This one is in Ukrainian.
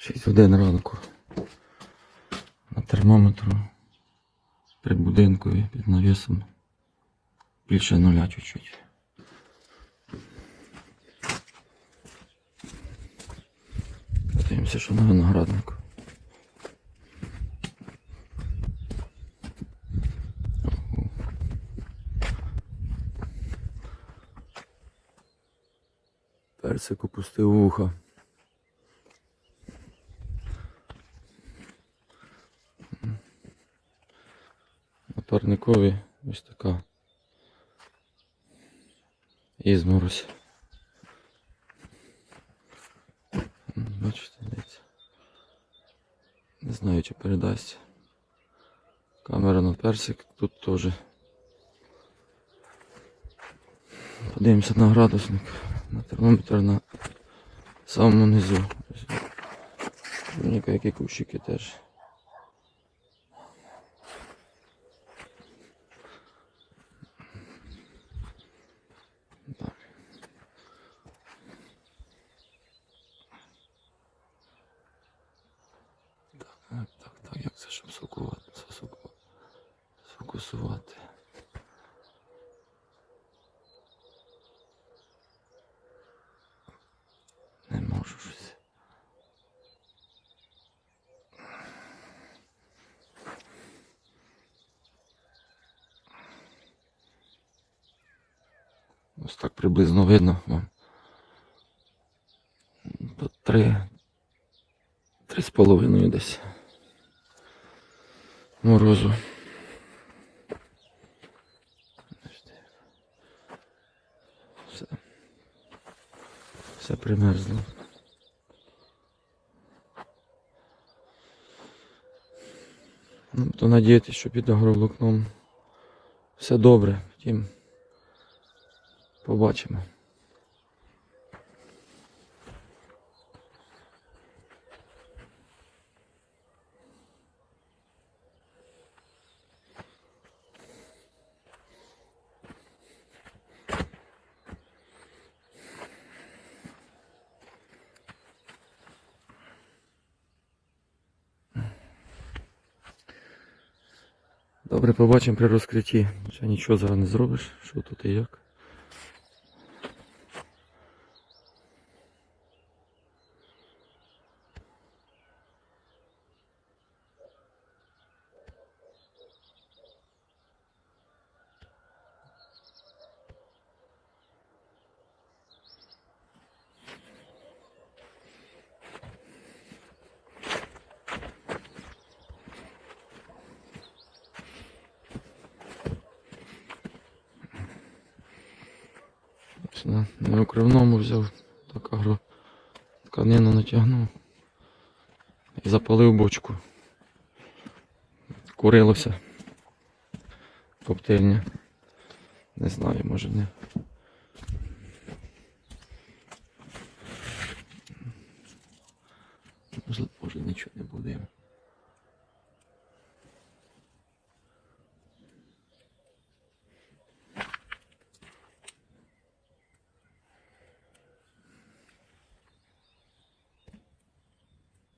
6 годин ранку. На термометру при будинкові під навісом більше нуля чуть-чуть. Подивимося, що на винограднику. Персик опустив вуха. Парникові ось така ізморозь. Бачите, дивіться. Не знаю, чи передасть. Камера на персик тут теж. Подивимося на градусник. На термометр на самому низу. Ніка, які кущики теж. Так. Так, так, так, як це щоб сфокувати, сфокусувати. Не можу щось. Ось так приблизно видно вам. Тут три. Три з половиною десь. Морозу. Все. Все примерзло. Ну, то надіятися, що під агроволокном все добре. Втім, побачимо. Добре, побачимо при розкритті. Ще нічого зараз не зробиш, що тут і як. На, на укривному взяв так агро тканину натягнув і запалив бочку. Курилося. Коптильня. Не знаю, може не. Може, нічого не буде.